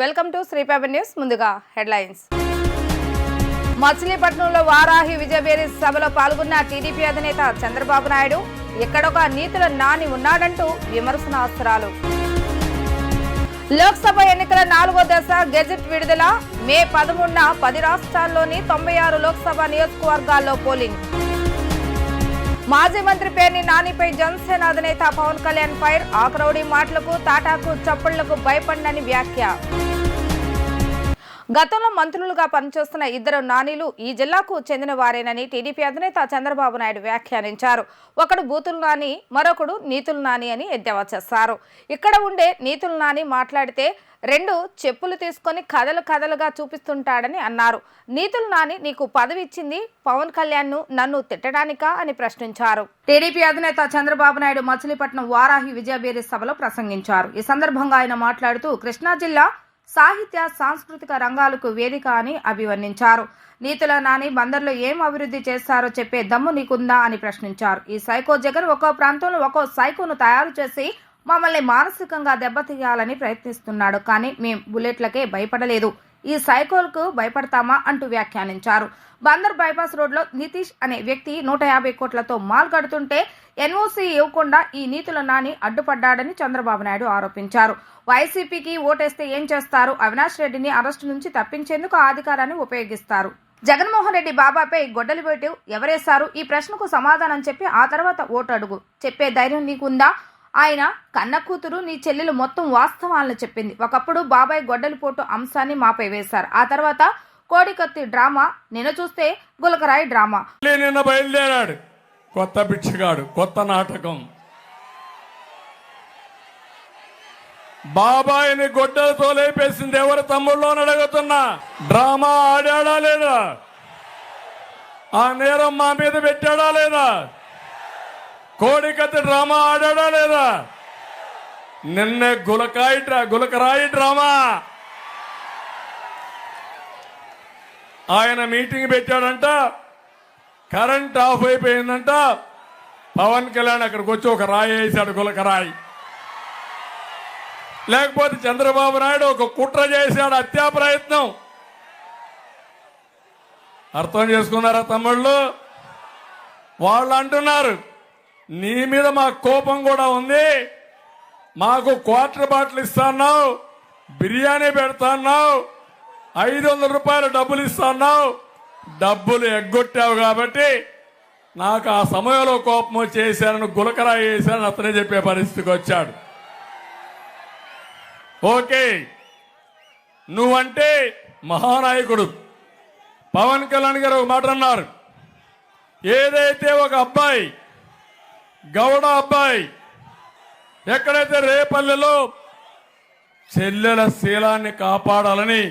Welcome to శ్రీపేపర్ news ముందుగా headlines. మచిలీపట్నంలో వారాహి విజయవేరి సభలో పాల్గొన్న టీడీపీ అధినేత చంద్రబాబు నాయుడు ఎక్కడొక నీతుల నాని ఉన్నాడంటూ విమర్శనాస్త్రాలు లోక్సభ ఎన్నికల నాలుగో దశ గెజెట్ విడుదల మే పదమూడున పది రాష్ట్రాల్లోని తొంభై ఆరు లోక్సభ నియోజకవర్గాల్లో పోలింగ్. మాజీ మంత్రి పేర్ని నానిపై జనసేన అధినేత పవన్ కళ్యాణ్ ఫైర్ ఆక్రౌడి మాటలకు తాటాకు చప్పళ్ళకు భయపడినని వ్యాఖ్య. గతంలో మంత్రులుగా పనిచేస్తున్న ఇద్దరు నానీలు ఈ జిల్లాకు చెందిన వారేనని టీడీపీ అధినేత చంద్రబాబు నాయుడు వ్యాఖ్యానించారు. ఒకడు బూతులు నాని మరొకడు నీతులు నాని అని ఎద్దేవా చేశారు. ఇక్కడ ఉండే నీతులు నాని మాట్లాడితే రెండు చెప్పులు తీసుకొని కథలు కథలుగా చూపిస్తుంటాడని అన్నారు. నీతులు నాని నీకు పదవి ఇచ్చింది పవన్ కళ్యాణ్ను నన్ను తిట్టడానికా అని ప్రశ్నించారు. టీడీపీ అధినేత చంద్రబాబు నాయుడు మచిలీపట్నం వారాహి విజయబేరి సభలో ప్రసంగించారు. ఈ సందర్భంగా ఆయన మాట్లాడుతూ కృష్ణా జిల్లా సాహిత్య సాంస్కృతిక రంగాలకు వేదిక అని అభివర్ణించారు. నీతుల నాని బందర్లో ఏం అభివృద్ధి చేస్తారో చెప్పే దమ్ము నీకుందా అని ప్రశ్నించారు. ఈ సైకో జగన్ ఒక్కో ప్రాంతంలో ఒక్కో సైకోను తయారు చేసి మమ్మల్ని మానసికంగా దెబ్బతీయాలని ప్రయత్నిస్తున్నాడు కానీ మేం బుల్లెట్లకే భయపడలేదు. ఈ సైకోల్కు భయపడతామా అంటూ వ్యాఖ్యానించారు. బందర్ బైపాస్ రోడ్లో నితీష్ అనే వ్యక్తి నూట యాభై కోట్లతో మాల్ కడుతుంటే ఎన్ఓసీ ఇవ్వకుండా ఈ నీతుల నాని అడ్డుపడ్డాడని చంద్రబాబు నాయుడు ఆరోపించారు. వైసీపీకి ఓటేస్తే ఏం చేస్తారు? అవినాష్ రెడ్డిని అరెస్టు నుంచి తప్పించేందుకు అధికారాన్ని ఉపయోగిస్తారు. జగన్మోహన్ రెడ్డి బాబాపై గొడ్డలి పెట్టు ఎవరేశారు? ఈ ప్రశ్నకు సమాధానం చెప్పి ఆ తర్వాత ఓటు అడుగు చెప్పే ధైర్యం నీకుందా? ఆయన కన్న కూతురు నీ చెల్లెలు మొత్తం వాస్తవాలను చెప్పింది. ఒకప్పుడు బాబాయ్ గొడ్డలి పోటు అంశాన్ని మాపై వేశారు. ఆ తర్వాత కోడికత్తి డ్రామా నిన్న చూస్తే గులకరాయి డ్రామా. నిన్న బయలుదేరాడు. కొత్త బిచ్చగాడు కొత్త నాటకం. బాబాయిని గొడ్డలతో లేపేసింది ఎవరు తమ్ముళ్ళు అని అడుగుతున్నా. డ్రామా ఆడాడా లేదా? ఆ నేరం మా మీద పెట్టాడా లేదా? కోడికత్తి డ్రామా ఆడాడా లేదా? నిన్నే గులకాయి గులకరాయి డ్రామా. ఆయన మీటింగ్ పెట్టాడంట కరెంట్ ఆఫ్ అయిపోయిందంట. పవన్ కళ్యాణ్ అక్కడికి వచ్చి ఒక రాయి వేసాడు గులకరాయి. లేకపోతే చంద్రబాబు నాయుడు ఒక కుట్ర చేశాడు హత్యా ప్రయత్నం. అర్థం చేసుకున్నారా తమ్ముళ్ళు? వాళ్ళు అంటున్నారు నీ మీద మా కోపం కూడా ఉంది. మాకు క్వార్టర్ బాటిల్ ఇస్తాన్నావు బిర్యానీ పెడతాన్నావు ఐదు వందల రూపాయలు డబ్బులు ఇస్తాన్నావు డబ్బులు ఎగ్గొట్టావు కాబట్టి నాకు ఆ సమయంలో కోపం చేశానని గులకరా చేశానని అతనే చెప్పే పరిస్థితికి వచ్చాడు. ఓకే నువ్వంటే మహానాయకుడు. పవన్ కళ్యాణ్ గారు ఒక మాట అన్నారు. ఏదైతే ఒక అబ్బాయి గౌడ అబ్బాయి. ఎక్కడైతే రేపల్లెలో చెల్లెల శీలాన్ని కాపాడాలని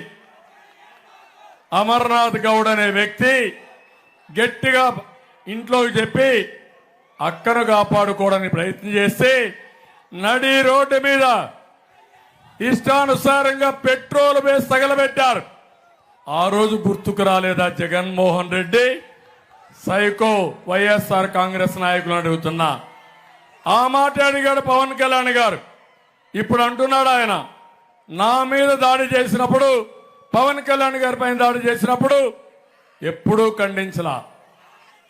అమర్నాథ్ గౌడ్ అనే వ్యక్తి గట్టిగా ఇంట్లోకి చెప్పి అక్కను కాపాడుకోవడానికి ప్రయత్నం చేస్తే నడి రోడ్డు మీద ఇష్టానుసారంగా పెట్రోల్ వేసి తగలబెట్టారు. ఆ రోజు గుర్తుకు రాలేదా జగన్మోహన్ రెడ్డి? సైకో వైఎస్ఆర్ కాంగ్రెస్ నాయకులు అడుగుతున్నా. ఆ మాట అడిగాడు పవన్ కళ్యాణ్ గారు. ఇప్పుడు అంటున్నాడు ఆయన నా మీద దాడి చేసినప్పుడు పవన్ కళ్యాణ్ గారి పైన దాడి చేసినప్పుడు ఎప్పుడూ ఖండించలా.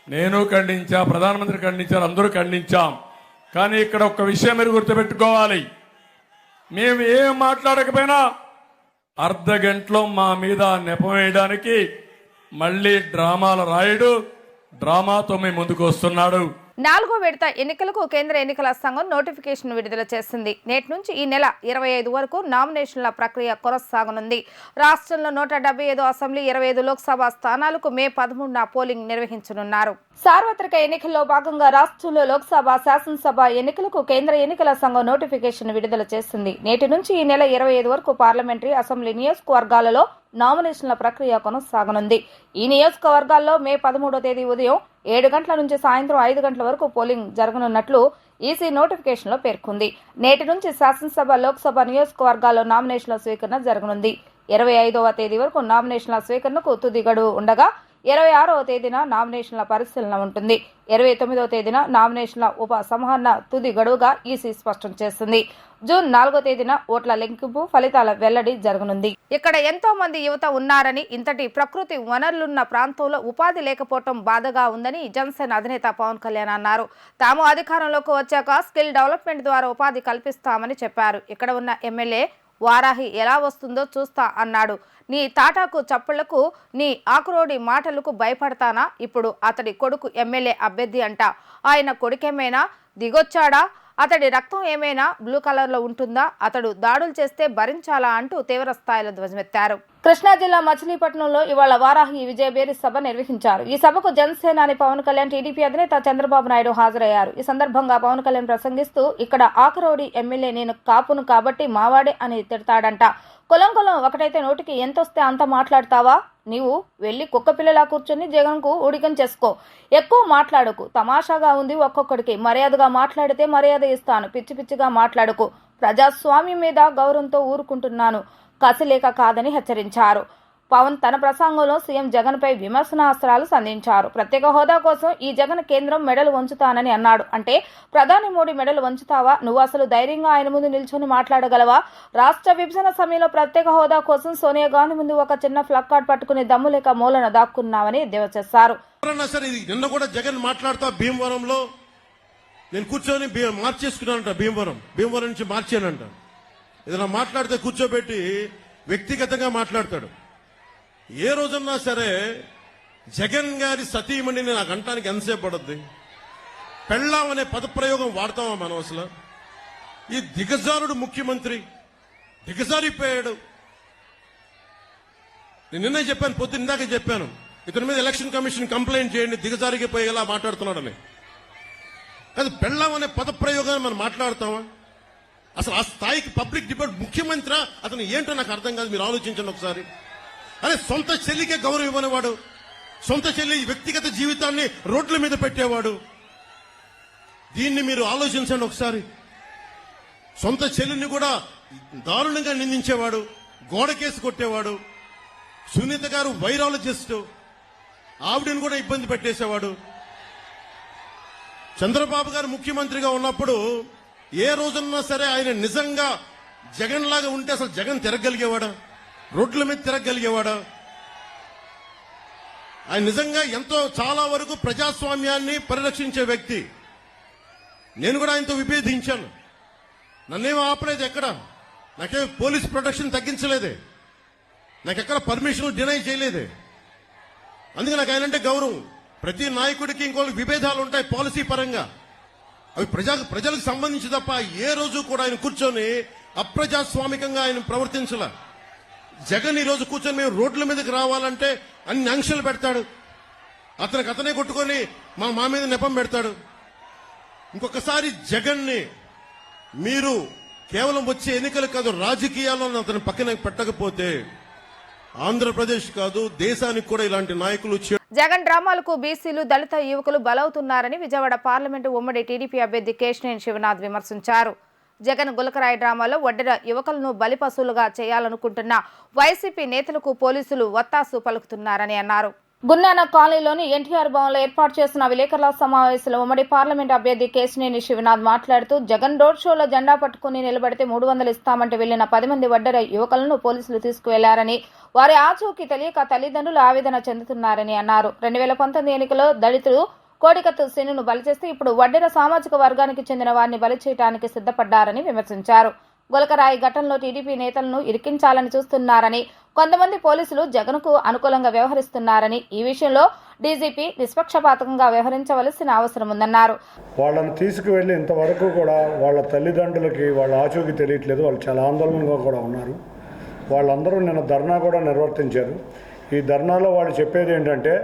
నేను ఖండించా ప్రధానమంత్రి ఖండించారు అందరూ ఖండించాం. కానీ ఇక్కడ ఒక విషయం మీరు గుర్తుపెట్టుకోవాలి. మేము ఏం మాట్లాడకపోయినా అర్ధ గంటలో మా మీద నెపం వేయడానికి మళ్ళీ డ్రామాల రాయుడు డ్రామాతో మేము ముందుకు వస్తున్నాడు. నాలుగో విడత ఎన్నికలకు కేంద్ర ఎన్నికల సంఘం నోటిఫికేషన్ విడుదల చేసింది. నేటి నుంచి ఈ నెల ఇరవై ఐదు వరకు నామినేషన్ల ప్రక్రియ కొనసాగనుంది. రాష్ట్రంలో నూట డెబ్బై ఐదు అసెంబ్లీ ఇరవై ఐదు లోక్సభ స్థానాలకు మే పదమూడున పోలింగ్ నిర్వహించనున్నారు. సార్వత్రిక ఎన్నికల్లో భాగంగా రాష్ట్రంలో లోక్సభ శాసనసభ ఎన్నికలకు కేంద్ర ఎన్నికల సంఘం నోటిఫికేషన్ విడుదల చేసింది. నేటి నుంచి ఈ నెల ఇరవై ఐదు వరకు పార్లమెంటరీ అసెంబ్లీ నియోజకవర్గాలలో నామినేషన్ల ప్రక్రియ కొనసాగనుంది. ఈ నియోజకవర్గాల్లో మే పదమూడో తేదీ ఉదయం ఏడు గంటల నుంచి సాయంత్రం ఐదు గంటల వరకు పోలింగ్ జరగనున్నట్లు ఈసీ నోటిఫికేషన్లో పేర్కొంది. నేటి నుంచి శాసనసభ లోక్సభ నియోజకవర్గాల్లో నామినేషన్ల స్వీకరణ జరగనుంది. ఇరవై ఐదవ తేదీ వరకు నామినేషన్ల స్వీకరణకు తుది గడువు ఉండగా ఇరవై ఆరవ తేదీన నామినేషన్ల పరిశీలన ఉంటుంది. ఇరవై తొమ్మిదవ తేదీన నామినేషన్ల ఉప సంహరణ తుది గడువుగా ఈసీ స్పష్టం చేస్తుంది జూన్ నాలుగో తేదీన ఓట్ల లెక్కింపు ఫలితాల వెల్లడి జరగనుంది. ఇక్కడ ఎంతో మంది యువత ఉన్నారని ఇంతటి ప్రకృతి వనరులున్న ప్రాంతంలో ఉపాధి లేకపోవటం బాధగా ఉందని జనసేన అధినేత పవన్ కళ్యాణ్ అన్నారు. తాము అధికారంలోకి వచ్చాక స్కిల్ డెవలప్మెంట్ ద్వారా ఉపాధి కల్పిస్తామని చెప్పారు. ఇక్కడ ఉన్న ఎమ్మెల్యే వారాహి ఎలా వస్తుందో చూస్తా అన్నాడు. నీ తాటాకు చప్పళ్ళకు నీ ఆకురోడి మాటలకు భయపడతానా? ఇప్పుడు అతడి కొడుకు ఎమ్మెల్యే అభ్యర్థి అంట. ఆయన కొడుకేమైనా దిగొచ్చాడా? అతడి రక్తం ఏమైనా బ్లూ కలర్లో ఉంటుందా? అతడు దాడులు చేస్తే భరించాలా అంటూ తీవ్ర స్థాయిలో ధ్వజమెత్తారు. కృష్ణా జిల్లా మచిలీపట్నంలో ఇవాళ వారాహి విజయబేరి సభ నిర్వహించారు. ఈ సభకు జనసేనాని పవన్ కళ్యాణ్ టీడీపీ అధినేత చంద్రబాబు నాయుడు హాజరయ్యారు. ఈ సందర్భంగా పవన్ కళ్యాణ్ ప్రసంగిస్తూ ఇక్కడ ఆకరోడి ఎమ్మెల్యే నేను కాపును కాబట్టి మావాడే అని తిడతాడంట. కులం కులం ఒకటైతే నోటికి ఎంతొస్తే అంత మాట్లాడతావా? నీవు వెళ్ళి కుక్క పిల్లలా కూర్చొని జగన్కు ఉడికం చేసుకో. ఎక్కువ మాట్లాడకు. తమాషాగా ఉంది ఒక్కొక్కడికి. మర్యాదగా మాట్లాడితే మర్యాద ఇస్తాను. పిచ్చి పిచ్చిగా మాట్లాడకు. ప్రజాస్వామ్యం మీద గౌరవంతో ఊరుకుంటున్నాను. కసిలేక కాదని హెచ్చరించారు. పవన్ తన ప్రసంగంలో సీఎం జగన్పై విమర్శనాస్త్రాలు సంధించారు. ప్రత్యేక హోదా కోసం ఈ జగన్ కేంద్రం మెడలు వంచుతానని అన్నాడు. అంటే ప్రధాని మోడీ మెడలు వంచుతావా? నువ్వు అసలు ధైర్యంగా ఆయన ముందు నిల్చొని మాట్లాడగలవా? రాష్ట్ర విభజన సమయంలో ప్రత్యేక హోదా కోసం సోనియా గాంధీ ముందు ఒక చిన్న ఫ్లక్ కార్డ్ పట్టుకుని దమ్ము లేక మూలన దాక్కున్నావని ఎద్దేవా చేశారు. నిన్న కూడా జగన్ మాట్లాడుతా భీమవరంలో నేను కూర్చొని మార్చేసుకున్నానంట భీమవరం. భీమవరం నుంచి మార్చానంట ఏదైనా మాట్లాడితే కూర్చోబెట్టి వ్యక్తిగతంగా మాట్లాడతాడు. ఏ రోజన్నా సరే జగన్ గారి సతీమణిని నాకు అంటానికి ఎంతసేపు పడుద్ది? పెళ్ళాం అనే పదప్రయోగం వాడతామా మనం అసలు? ఈ దిగజారుడు ముఖ్యమంత్రి దిగజారిపోయాడు. నేను నిన్నే చెప్పాను పొద్దు ఇందాక చెప్పాను. ఇతని మీద ఎలక్షన్ కమిషన్ కంప్లైంట్ చేయండి దిగజారిగిపోయేలా మాట్లాడుతున్నాడని. అది పెళ్ళాం అనే పదప్రయోగాన్ని మనం మాట్లాడతామా? అసలు ఆ స్థాయికి పబ్లిక్ డిబేట్ ముఖ్యమంత్రి అతను ఏంటో నాకు అర్థం కాదు మీరు ఆలోచించండి ఒకసారి. అరే సొంత చెల్లికే గౌరవం ఇవ్వనివాడు సొంత చెల్లి వ్యక్తిగత జీవితాన్ని రోడ్ల మీద పెట్టేవాడు. దీన్ని మీరు ఆలోచించండి ఒకసారి. సొంత చెల్లిని కూడా దారుణంగా నిందించేవాడు గోడకేసి కొట్టేవాడు సునీత గారు వైరాలజిస్ట్ ఆవిడని కూడా ఇబ్బంది పెట్టేసేవాడు. చంద్రబాబు గారు ముఖ్యమంత్రిగా ఉన్నప్పుడు ఏ రోజున్నా సరే ఆయన నిజంగా జగన్ లాగా ఉంటే అసలు జగన్ తిరగలిగేవాడా? రోడ్ల మీద తిరగలిగేవాడా? ఆయన నిజంగా ఎంతో చాలా వరకు ప్రజాస్వామ్యాన్ని పరిరక్షించే వ్యక్తి. నేను కూడా ఆయనతో విభేదించాను. నన్నేం ఆపలేదు ఎక్కడ? నాకే పోలీస్ ప్రొటెక్షన్ తగ్గించలేదే. నాకెక్కడ పర్మిషన్ డినై చేయలేదే. అందుకే నాకు ఆయనంటే గౌరవం. ప్రతి నాయకుడికి ఇంకోళ్ళకి విభేదాలు ఉంటాయి పాలసీ పరంగా. అవి ప్రజా ప్రజలకు సంబంధించి తప్ప ఏ రోజు కూడా ఆయన కూర్చొని అప్రజాస్వామికంగా ఆయన ప్రవర్తించాల. జగన్ ఈ రోజు కూర్చొని మేము రోడ్ల మీదకి రావాలంటే అన్ని ఆంక్షలు పెడతాడు. అతనికి అతనే కొట్టుకొని మా మా మీద నెపం పెడతాడు. ఇంకొకసారి జగన్ని మీరు కేవలం వచ్చే ఎన్నికలు కాదు రాజకీయాల్లో అతని పక్కన పెట్టకపోతే ఆంధ్రప్రదేశ్ కాదు దేశానికి కూడా ఇలాంటి నాయకులు చే- జగన్ డ్రామాలకు బీసీలు దళిత యువకులు బలవుతున్నారని విజయవాడ పార్లమెంటు ఉమ్మడి టీడీపీ అభ్యర్థి కేశినేని శివనాథ్ విమర్శించారు. జగన్ గులకరాయి డ్రామాలో ఒడ్డెర యువకులను బలిపశువులుగా చేయాలనుకుంటున్న వైసీపీ నేతలకు పోలీసులు వత్తాసు పలుకుతున్నారని అన్నారు. గున్నాన కాలనీలోని ఎన్టీఆర్ భవన్లో ఏర్పాటు చేసిన విలేకరుల సమావేశంలో ఉమ్మడి పార్లమెంట్ అభ్యర్థి కేశినేని శివనాథ్ మాట్లాడుతూ జగన్ రోడ్ షోలో జెండా పట్టుకుని నిలబడితే మూడు వందలు ఇస్తామంటే వెళ్ళిన పది మంది వడ్డర యువకులను పోలీసులు తీసుకువెళ్ళారని వారి ఆచూకీ తెలియక తల్లిదండ్రులు ఆవేదన చెందుతున్నారని అన్నారు. రెండు వేల పంతొమ్మిది ఎన్నికలో దళితులు కోడికత్తు శనును బలి చేస్తే ఇప్పుడు వడ్డెర సామాజిక వర్గానికి చెందిన వారిని బలి చేయడానికి సిద్ధపడ్డారని విమర్శించారు. గులకరాయి ఘటనలో టీడీపీ నేతలను ఇరికించాలని చూస్తున్నారని కొంతమంది పోలీసులు జగన్కు అనుకూలంగా వ్యవహరిస్తున్నారని ఈ విషయంలో డీజీపీ నిష్పక్షపాతకంగా వ్యవహరించవలసిన అవసరం ఉందన్నారు. వాళ్ళని తీసుకువెళ్ళి ఇంతవరకు కూడా వాళ్ళ తల్లిదండ్రులకి వాళ్ళ ఆచూకీ తెలియట్లేదు. వాళ్ళు చాలా ఆందోళనగా కూడా ఉన్నారు. వాళ్ళందరూ నిన్న ధర్నా కూడా నిర్వర్తించారు. ఈ ధర్నాలో వాళ్ళు చెప్పేది ఏంటంటే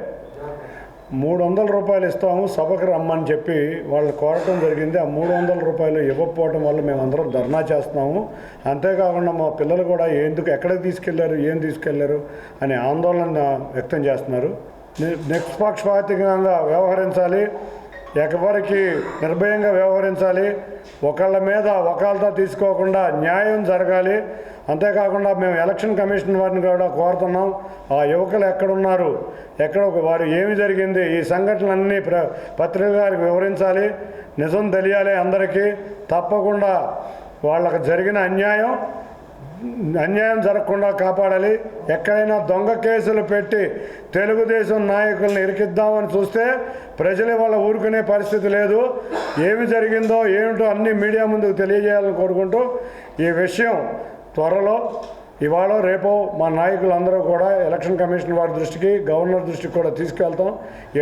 మూడు వందల రూపాయలు ఇస్తాము సభకు రమ్మని చెప్పి వాళ్ళు కోరటం జరిగింది. ఆ మూడు వందల రూపాయలు ఇవ్వకపోవడం వల్ల మేము అందరం ధర్నా చేస్తున్నాము. అంతేకాకుండా మా పిల్లలు కూడా ఎందుకు ఎక్కడికి తీసుకెళ్ళారు ఏం తీసుకెళ్ళారు అనే ఆందోళన వ్యక్తం చేస్తున్నారు. ని- నిష్పక్షపాతంగా వ్యవహరించాలి ఎవరికి నిర్భయంగా వ్యవహరించాలి ఒకళ్ళ మీద ఒకళ్ళతో తీసుకోకుండా న్యాయం జరగాలి అంతేకాకుండా మేము ఎలక్షన్ కమిషన్ వారిని కూడా కోరుతున్నాం. ఆ యువకులు ఎక్కడున్నారు? ఎక్కడ వారు ఏమి జరిగింది? ఈ సంఘటనలన్నీ ప్ర పత్రిక గారికి వివరించాలి. నిజం తెలియాలి అందరికీ. తప్పకుండా వాళ్ళకు జరిగిన అన్యాయం అన్యాయం జరగకుండా కాపాడాలి. ఎక్కడైనా దొంగ కేసులు పెట్టి తెలుగుదేశం నాయకుల్ని ఇరికిద్దామని చూస్తే ప్రజలు వాళ్ళ ఊరుకునే పరిస్థితి లేదు. ఏమి జరిగిందో ఏమిటో అన్ని మీడియా ముందుకు తెలియజేయాలని కోరుకుంటూ ఈ విషయం త్వరలో ఇవాళ రేపో మా నాయకులందరూ కూడా ఎలక్షన్ కమిషన్ వారి దృష్టికి గవర్నర్ దృష్టికి కూడా తీసుకెళ్తాం.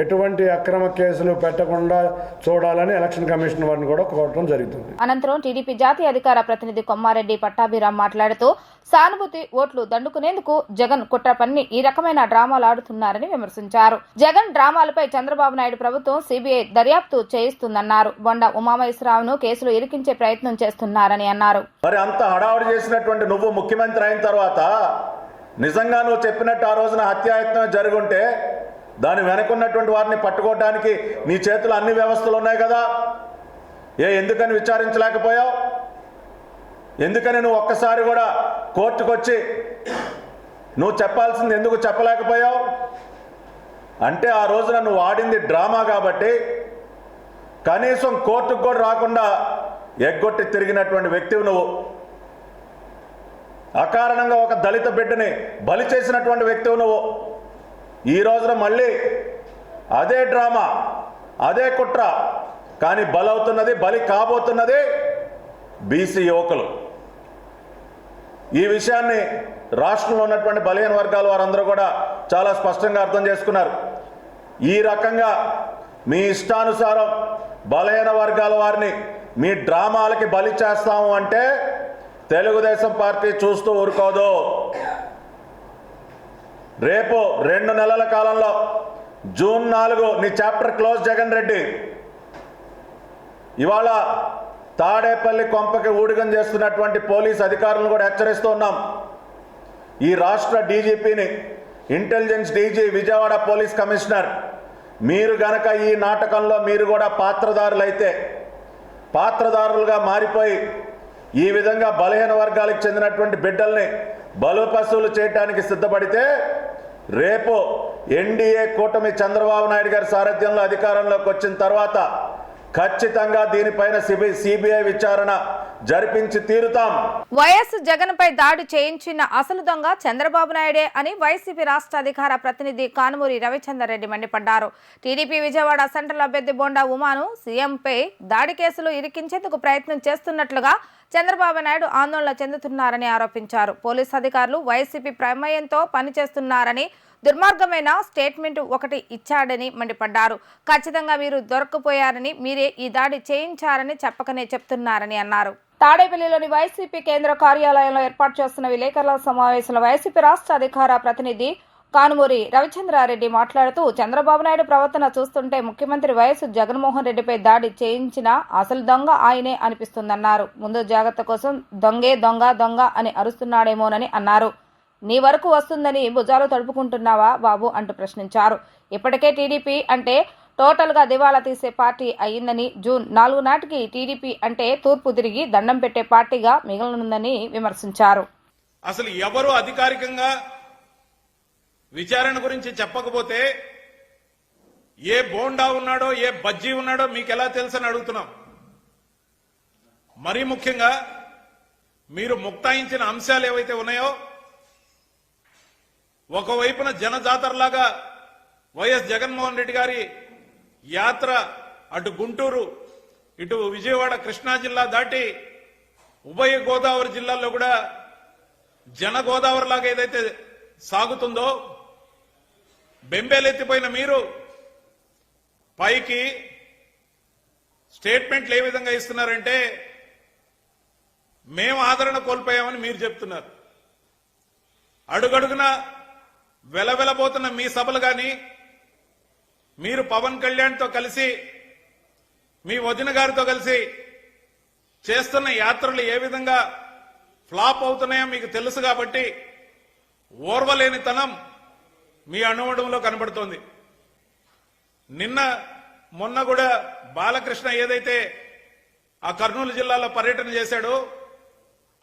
ఎటువంటి అక్రమ కేసులు పెట్టకుండా చూడాలని ఎలక్షన్ కమిషన్ వారిని కూడా కోరటం జరుగుతుంది. అనంతరం టీడీపీ జాతీయ అధికార ప్రతినిధి కొమ్మారెడ్డి పట్టాభిరామ్ మాట్లాడుతూ సానుభూతి ఓట్లు దండుకునేందుకు జగన్ కుట్ర పన్ని ఈ రకమైన డ్రామాలు ఆడుతున్నారని విమర్శించారు. జగన్ డ్రామాలపై చంద్రబాబు నాయుడు ప్రభుత్వం సిబిఐ దర్యాప్తు చేయిస్తుందన్నారు. బొండ ఉమామహేశ్వరరావును కేసులు ఇరికించే ప్రయత్నం చేస్తున్నారని అన్నారు. మరి అంత హడావుడి చేసినటువంటి నువ్వు ముఖ్యమంత్రి అయిన తర్వాత నిజంగా నువ్వు చెప్పినట్టు ఆ రోజున హత్యాయత్నం జరుగుంటే దాని వెనకున్నటువంటి వారిని పట్టుకోవడానికి నీ చేతిలో అన్ని వ్యవస్థలు ఉన్నాయి కదా? ఏ ఎందుకని విచారించలేకపోయావు? ఎందుకని నువ్వు ఒక్కసారి కూడా కోర్టుకు వచ్చి నువ్వు చెప్పాల్సింది ఎందుకు చెప్పలేకపోయావు? అంటే ఆ రోజున నువ్వు ఆడింది డ్రామా కాబట్టి కనీసం కోర్టుకు కూడా రాకుండా ఎగ్గొట్టి తిరిగినటువంటి వ్యక్తివి నువ్వు. అకారణంగా ఒక దళిత బిడ్డని బలి చేసినటువంటి వ్యక్తివి నువ్వు. ఈ రోజున మళ్ళీ అదే డ్రామా అదే కుట్ర కానీ బలవుతున్నది బలి కాబోతున్నది బీసీ యువకులు. ఈ విషయాన్ని రాష్ట్రంలో ఉన్నటువంటి బలహీన వర్గాల వారందరూ కూడా చాలా స్పష్టంగా అర్థం చేసుకున్నారు. ఈ రకంగా మీ ఇష్టానుసారం బలహీన వర్గాల వారిని మీ డ్రామాలకి బలి చేస్తాము అంటే తెలుగుదేశం పార్టీ చూస్తూ ఊరుకోదు. రేపు రెండు నెలల కాలంలో జూన్ నాలుగు నీ చాప్టర్ క్లోజ్ జగన్ రెడ్డి. ఇవాళ తాడేపల్లి కొంపకి ఊడిగం చేస్తున్నటువంటి పోలీస్ అధికారులను కూడా హెచ్చరిస్తూ ఉన్నాం. ఈ రాష్ట్ర డీజీపీని intelligence DG Vijayawada police commissioner మీరు గనక ఈ నాటకంలో మీరు కూడా పాత్రదారులైతే పాత్రదారులుగా మారిపోయి ఈ విధంగా బలహీన వర్గాలకు చెందినటువంటి బిడ్డల్ని బలోపశువులు చేయటానికి సిద్ధపడితే రేపు ఎన్డీఏ కూటమి చంద్రబాబు నాయుడు గారి సారథ్యంలో అధికారంలోకి వచ్చిన తర్వాత ఖచ్చితంగా దీనిపైన సిబిఐ సిబిఐ విచారణ జరిపించి తీరుతాం. వైఎస్ జగన్ పై దాడి చేయించిన అసలు దొంగ చంద్రబాబు నాయుడే అని వైసీపీ రాష్ట్ర అధికార ప్రతినిధి కానుమూరి రవిచందర్ రెడ్డి మండిపడ్డారు. టీడీపీ విజయవాడ సెంట్రల్ అభ్యర్థి బోండా ఉమాను సీఎంపై దాడి కేసులు ఇరికించేందుకు ప్రయత్నం చేస్తున్నట్లుగా చంద్రబాబు నాయుడు ఆందోళన చెందుతున్నారని ఆరోపించారు. పోలీస్ అధికారులు వైసీపీ ప్రమేయంతో పనిచేస్తున్నారని దుర్మార్గమైన స్టేట్మెంట్ ఒకటి ఇచ్చాడని మండిపడ్డారు. ఖచ్చితంగా మీరు దొరకపోయారని మీరే ఈ దాడి చేయించారని చెప్పకనే చెప్తున్నారని అన్నారు. తాడేపల్లిలోని వైసీపీ కేంద్ర కార్యాలయంలో ఏర్పాటు చేస్తున్న విలేకరుల సమావేశంలో వైసీపీ రాష్ట్ర అధికార ప్రతినిధి కానుమూరి రవిచంద్రారెడ్డి మాట్లాడుతూ చంద్రబాబు నాయుడు ప్రవర్తన చూస్తుంటే ముఖ్యమంత్రి వైఎస్ జగన్మోహన్ రెడ్డిపై దాడి చేయించిన అసలు దొంగ ఆయనే అనిపిస్తుందన్నారు. ముందు జాగ్రత్త కోసం దొంగే దొంగ దొంగ అని అరుస్తున్నాడేమోనని అన్నారు. నీ వరకు వస్తుందని భుజాలు తడుపుకుంటున్నావా బాబు అంటూ ప్రశ్నించారు. ఇప్పటికే టీడీపీ అంటే టోటల్గా తీసే పార్టీ అయిందని జూన్ నాలుగు నాటికి టీడీపీ అంటే తూర్పు తిరిగి దండం పెట్టే పార్టీగా మిగలనుందని విమర్శించారు. అసలు ఎవరు అధికారికంగా విచారణ గురించి చెప్పకపోతే ఏ బోండా ఉన్నాడో ఏ బజ్జీ ఉన్నాడో మీకు ఎలా తెలుసని అడుగుతున్నాం. మరీ ముఖ్యంగా మీరు ముక్తాయించిన అంశాలు ఏవైతే ఉన్నాయో ఒకవైపున జనజాతరలాగా వైఎస్ జగన్మోహన్ రెడ్డి గారి యాత్ర అటు గుంటూరు ఇటు విజయవాడ కృష్ణా జిల్లా దాటి ఉభయ గోదావరి జిల్లాల్లో కూడా జన గోదావరి లాగా ఏదైతే సాగుతుందో బెంబేలెత్తిపోయిన మీరు పైకి స్టేట్మెంట్లు ఏ విధంగా ఇస్తున్నారంటే మేము ఆదరణ కోల్పోయామని మీరు చెప్తున్నారు. అడుగడుగున వెలవెలబోతున్న మీ సభలు గాని మీరు పవన్ కళ్యాణ్తో కలిసి మీ వదిన గారితో కలిసి చేస్తున్న యాత్రలు ఏ విధంగా ఫ్లాప్ అవుతున్నాయో మీకు తెలుసు కాబట్టి ఓర్వలేనితనం మీ అణువడంలో కనబడుతోంది. నిన్న మొన్న కూడా బాలకృష్ణ ఏదైతే ఆ కర్నూలు జిల్లాలో పర్యటన చేశాడో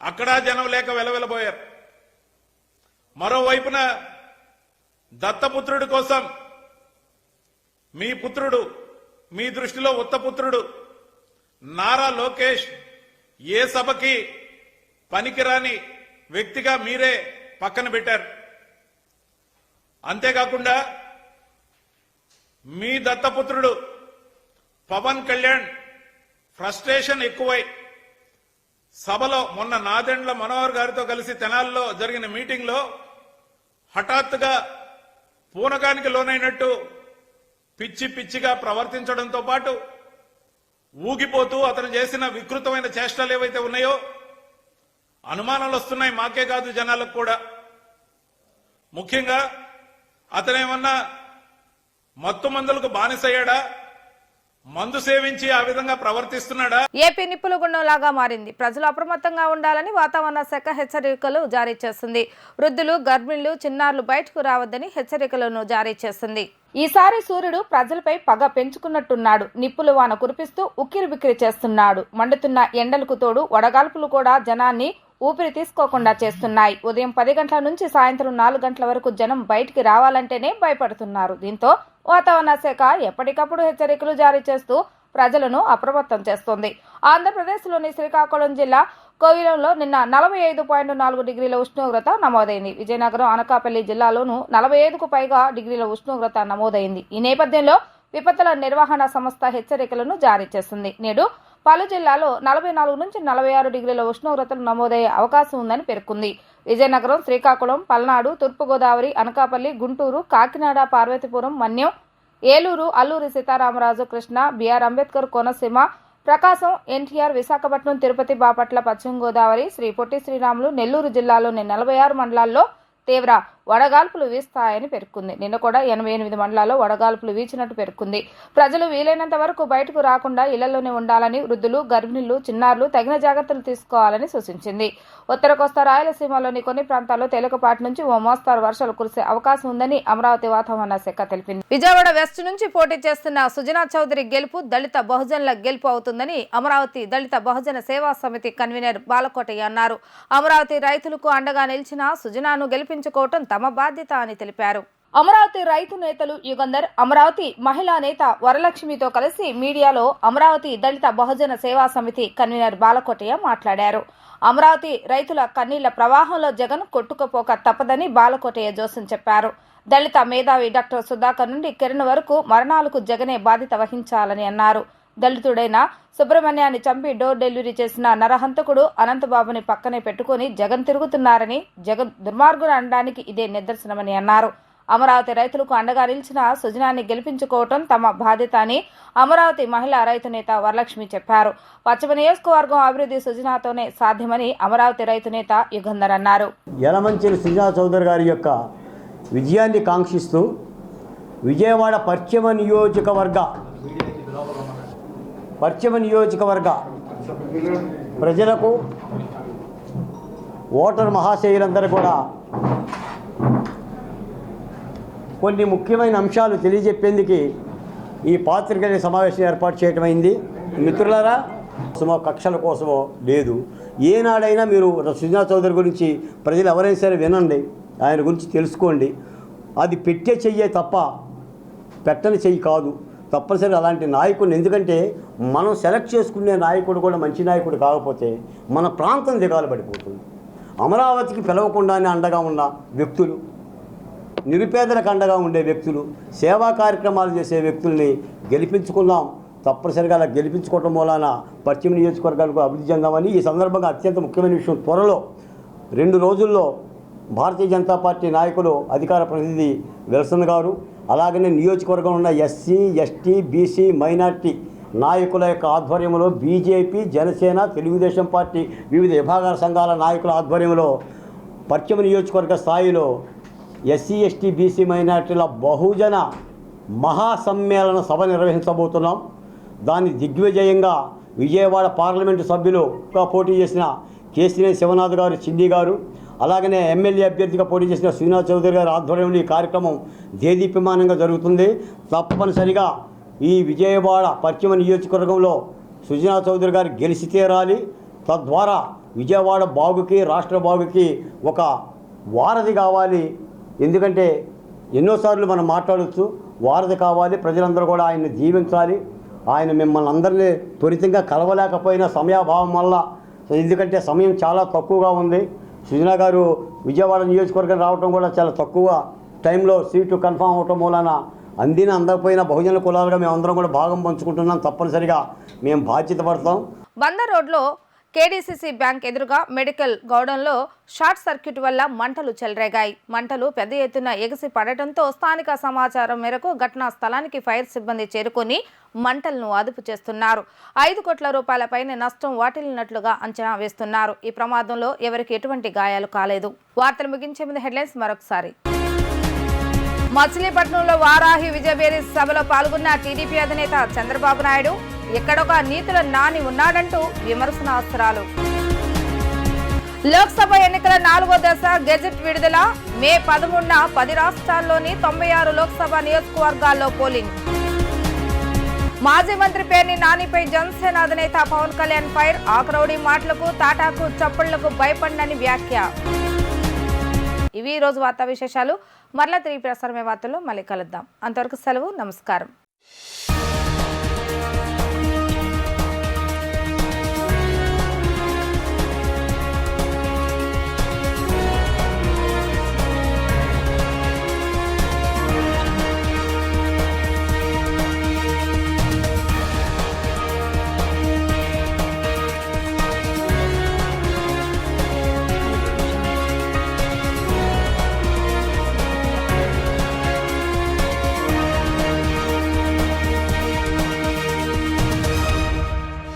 అక్కడ జనం లేక వెలవెలబోయారు. మరోవైపున దత్తపుత్రుడి కోసం. మీ పుత్రుడు మీ దృష్టిలో ఉత్తపుత్రుడు నారా లోకేష్ ఏ సభకి పనికిరాని వ్యక్తిగా మీరే పక్కన పెట్టారు. అంతేకాకుండా మీ దత్తపుత్రుడు పవన్ కళ్యాణ్ ఫ్రస్ట్రేషన్ ఎక్కువై సభలో మొన్న నాదెండ్ల మనోహర్ గారితో కలిసి తెనాల్లో జరిగిన మీటింగ్లో హఠాత్తుగా పూనకానికి లోనైనట్టు పిచ్చి పిచ్చిగా ప్రవర్తించడంతో పాటు ఊగిపోతూ అతను చేసిన వికృతమైన చేష్టలు ఏవైతే ఉన్నాయో అనుమానాలు వస్తున్నాయి మాకే కాదు జనాలకు కూడా. ముఖ్యంగా అతనేమన్నా మత్తు మందులకు బానిసయ్యాడా? మందు సేవించి ఆ విధంగా ప్రవర్తిస్తున్నాడా? ఏపీ నిప్పుల గుండంలాగా మారింది. ప్రజలు అప్రమత్తంగా ఉండాలని వాతావరణ శాఖ హెచ్చరికలు జారీ చేస్తుంది. వృద్ధులు గర్భిణులు చిన్నారులు బయటకు రావద్దని హెచ్చరికలను జారీ చేస్తుంది. ఈసారి సూర్యుడు ప్రజలపై పగ పెంచుకున్నట్టున్నాడు. నిప్పులు వాన కురిపిస్తూ ఉక్కిరి బిక్కిరి చేస్తున్నాడు. మండుతున్న ఎండలకు తోడు వడగాల్పులు కూడా జనాన్ని ఊపిరి తీసుకోకుండా చేస్తున్నాయి. ఉదయం పది గంటల నుంచి సాయంత్రం నాలుగు గంటల వరకు జనం బయటికి రావాలంటేనే భయపడుతున్నారు. దీంతో వాతావరణ శాఖ ఎప్పటికప్పుడు హెచ్చరికలు జారీ చేస్తూ ప్రజలను అప్రమత్తం చేస్తోంది. ఆంధ్రప్రదేశ్లోని శ్రీకాకుళం జిల్లా కోవిలంలో నిన్న నలభై ఐదు పాయింట్ నాలుగు డిగ్రీల ఉష్ణోగ్రత నమోదైంది. విజయనగరం అనకాపల్లి జిల్లాలోనూ నలభై ఐదుకు పైగా డిగ్రీల ఉష్ణోగ్రత నమోదైంది. ఈ నేపథ్యంలో విపత్తుల నిర్వహణ సంస్థ హెచ్చరికలను జారీ చేస్తుంది నేడు పలు జిల్లాలో నలభై నాలుగు నుంచి నలభై ఆరు డిగ్రీల ఉష్ణోగ్రతలు నమోదయ్యే అవకాశం ఉందని పేర్కొంది. విజయనగరం శ్రీకాకుళం పల్నాడు తూర్పుగోదావరి అనకాపల్లి గుంటూరు కాకినాడ పార్వతీపురం మన్యం ఏలూరు అల్లూరి సీతారామరాజు కృష్ణ బిఆర్ అంబేద్కర్ కోనసీమ ప్రకాశం ఎన్టీఆర్ విశాఖపట్నం తిరుపతి బాపట్ల పశ్చిమ గోదావరి శ్రీ పొట్టి శ్రీరాములు నెల్లూరు జిల్లాలోని నలభై ఆరు మండలాల్లో తీవ్ర వడగాల్పులు వీస్తాయని పేర్కొంది. నిన్న కూడా ఎనభై ఎనిమిది మండలాల్లో వడగాల్పులు వీచినట్టు పేర్కొంది. ప్రజలు వీలైనంత వరకు బయటకు రాకుండా ఇళ్ళలోనే ఉండాలని వృద్ధులు గర్భిణులు చిన్నారులు తగిన జాగ్రత్తలు తీసుకోవాలని సూచించింది. ఉత్తర కోస్తా రాయలసీమలోని కొన్ని ప్రాంతాల్లో తేలికపాటి నుంచి ఓ మోస్తారు వర్షాలు కురిసే అవకాశం ఉందని అమరావతి వాతావరణ శాఖ తెలిపింది. విజయవాడ వెస్ట్ నుంచి పోటీ చేస్తున్న సుజనా చౌదరి గెలుపు దళిత బహుజనుల గెలుపు అవుతుందని అమరావతి దళిత బహుజన సేవా సమితి కన్వీనర్ బాలకోటయ్య అన్నారు. అమరావతి రైతులకు అండగా నిలిచిన సుజనాను గెలిపించుకోవటం తమ బాధ్యత అని తెలిపారు. అమరావతి రైతు నేతలు యుగంధర్ అమరావతి మహిళా నేత వరలక్ష్మితో కలిసి మీడియాలో అమరావతి దళిత బహుజన సేవా సమితి కన్వీనర్ బాలకోటయ్య మాట్లాడారు. అమరావతి రైతుల కన్నీళ్ళ ప్రవాహంలో జగన్ కొట్టుకుపోక తప్పదని బాలకోటయ్య జోసన్ చెప్పారు. దళిత మేధావి డాక్టర్ సుధాకర్ నుండి కిరణ్ వరకు మరణాలకు జగనే బాధ్యత వహించాలని అన్నారు. దళితుడైన సుబ్రహ్మణ్యాన్ని చంపి డోర్ డెలివరీ చేసిన నరహంతకుడు అనంతబాబుని పక్కనే పెట్టుకుని జగన్ తిరుగుతున్నారని జగన్ దుర్మార్గులు అనడానికి ఇదే నిదర్శనమని అన్నారు. అమరావతి రైతులకు అండగా నిలిచిన సుజనాన్ని గెలిపించుకోవటం తమ బాధ్యత అని అమరావతి మహిళా రైతు నేత వరలక్ష్మి చెప్పారు. పశ్చిమ నియోజకవర్గం అభివృద్ధి సుజనాతోనే సాధ్యమని అమరావతి రైతు నేత యుగంధర్ అన్నారు. యలమంచిలి సుజనా చౌదరి గారి యొక్క విజయాన్ని కాంక్షిస్తూ విజయవాడ పశ్చిమ నియోజకవర్గ పశ్చిమ నియోజకవర్గ ప్రజలకు ఓటర్ మహాశయులందరూ కూడా కొన్ని ముఖ్యమైన అంశాలు తెలియజెప్పేందుకు ఈ పాత్రికేయ సమావేశం ఏర్పాటు చేయటమైంది మిత్రులరా మిత్రులారా కోసమో కక్షల కోసమో లేదు. ఏనాడైనా మీరు సుజనా చౌదరి గురించి ప్రజలు ఎవరైనా సరే వినండి ఆయన గురించి తెలుసుకోండి. అది పెట్టే చెయ్యే తప్ప పెట్టని చెయ్యి కాదు. తప్పనిసరిగా అలాంటి నాయకుడిని. ఎందుకంటే మనం సెలెక్ట్ చేసుకునే నాయకుడు కూడా మంచి నాయకుడు కాకపోతే మన ప్రాంతం దిగాలు పడిపోతుంది. అమరావతికి పిలవకుండానే అండగా ఉన్న వ్యక్తులు నిరుపేదలకు అండగా ఉండే వ్యక్తులు సేవా కార్యక్రమాలు చేసే వ్యక్తుల్ని గెలిపించుకున్నాం తప్పనిసరిగా అలా గెలిపించుకోవటం మూలాన పశ్చిమ నియోజకవర్గాలకు అభివృద్ధి చెందామని ఈ సందర్భంగా అత్యంత ముఖ్యమైన విషయం త్వరలో రెండు రోజుల్లో భారతీయ జనతా పార్టీ నాయకులు అధికార ప్రతినిధి విల్సన్ గారు అలాగనే నియోజకవర్గం ఉన్న ఎస్సీ ఎస్టీ బీసీ మైనార్టీ నాయకుల యొక్క ఆధ్వర్యంలో బీజేపీ జనసేన తెలుగుదేశం పార్టీ వివిధ విభాగాల సంఘాల నాయకుల ఆధ్వర్యంలో పశ్చిమ నియోజకవర్గ స్థాయిలో ఎస్సీ ఎస్టీ బీసీ మైనార్టీల బహుజన మహాసమ్మేళన సభ నిర్వహించబోతున్నాం. దాన్ని దిగ్విజయంగా విజయవాడ పార్లమెంటు సభ్యులుగా పోటీ చేసిన కేసీనేని శివనాథ్ గారు చిన్ని గారు అలాగనే ఎమ్మెల్యే అభ్యర్థిగా పోటీ చేసిన శ్రీనాథ్ చౌదరి గారి ఆధ్వర్యంలో ఈ కార్యక్రమం దేదీప్యమానంగా జరుగుతుంది. తప్పనిసరిగా ఈ విజయవాడ పశ్చిమ నియోజకవర్గంలో సుజనా చౌదరి గారు గెలిచి తీరాలి. తద్వారా విజయవాడ బాగుకి రాష్ట్ర బాగుకి ఒక వారధి కావాలి. ఎందుకంటే ఎన్నోసార్లు మనం మాట్లాడవచ్చు వారధి కావాలి. ప్రజలందరూ కూడా ఆయన్ని జీవించాలి ఆయన మిమ్మల్ని అందరినీ త్వరితంగా కలవలేకపోయిన సమయాభావం వల్ల ఎందుకంటే సమయం చాలా తక్కువగా ఉంది. సుజనా గారు విజయవాడ నియోజకవర్గం రావడం కూడా చాలా తక్కువ టైంలో సీటు కన్ఫామ్ అవటం మూలన అందిన అందకపోయిన బహుజన కులాలుగా మేము అందరం కూడా భాగం పంచుకుంటున్నాం తప్పనిసరిగా. మేము బాధ్యత పడతాం. బందర్ రోడ్లో కేడీసీసీ బ్యాంక్ ఎదురుగా మెడికల్ గౌడంలో షార్ట్ సర్క్యూట్ వల్ల మంటలు చెలరేగాయి. మంటలు పెద్ద ఎత్తున ఎగసి పడటంతో స్థానిక సమాచారం మేరకు ఘటనా స్థలానికి ఫైర్ సిబ్బంది చేరుకొని మంటలను అదుపు చేస్తున్నారు. ఐదు కోట్ల రూపాయల పైన నష్టం వాటిల్లినట్లుగా అంచనా వేస్తున్నారు. ఈ ప్రమాదంలో ఎవరికి ఎటువంటి గాయాలు కాలేదు. వార్తలు ముగించే ముందు హెడ్లైన్స్ మరొకసారి. మచిలీపట్నంలో వారాహి విజయబేరి సభలో పాల్గొన్న టీడీపీ అధినేత చంద్రబాబు నాయుడు ఎక్కడొక నీతుల నాని ఉన్నాడంటూ విమర్శనాస్త్రాలు. లోక్సభ ఎన్నికల నాలుగో దశ గెజెట్ విడుదల మే పదమూడున పది రాష్ట్రాల్లోని తొంభై ఆరు లోక్సభ నియోజకవర్గాల్లో పోలింగ్. మాజీ మంత్రి పేర్ని నానిపై జనసేన అధినేత పవన్ కళ్యాణ్ ఫైర్ ఆక్రౌడి మాటలకు తాటాకు చప్పళ్ళకు భయపడినని వ్యాఖ్య. ఇవి ఈ రోజు వార్తా విశేషాలు. మరలా తిరిగి ప్రసారమే వార్తల్లో మళ్ళీ కలుద్దాం. అంతవరకు సెలవు నమస్కారం.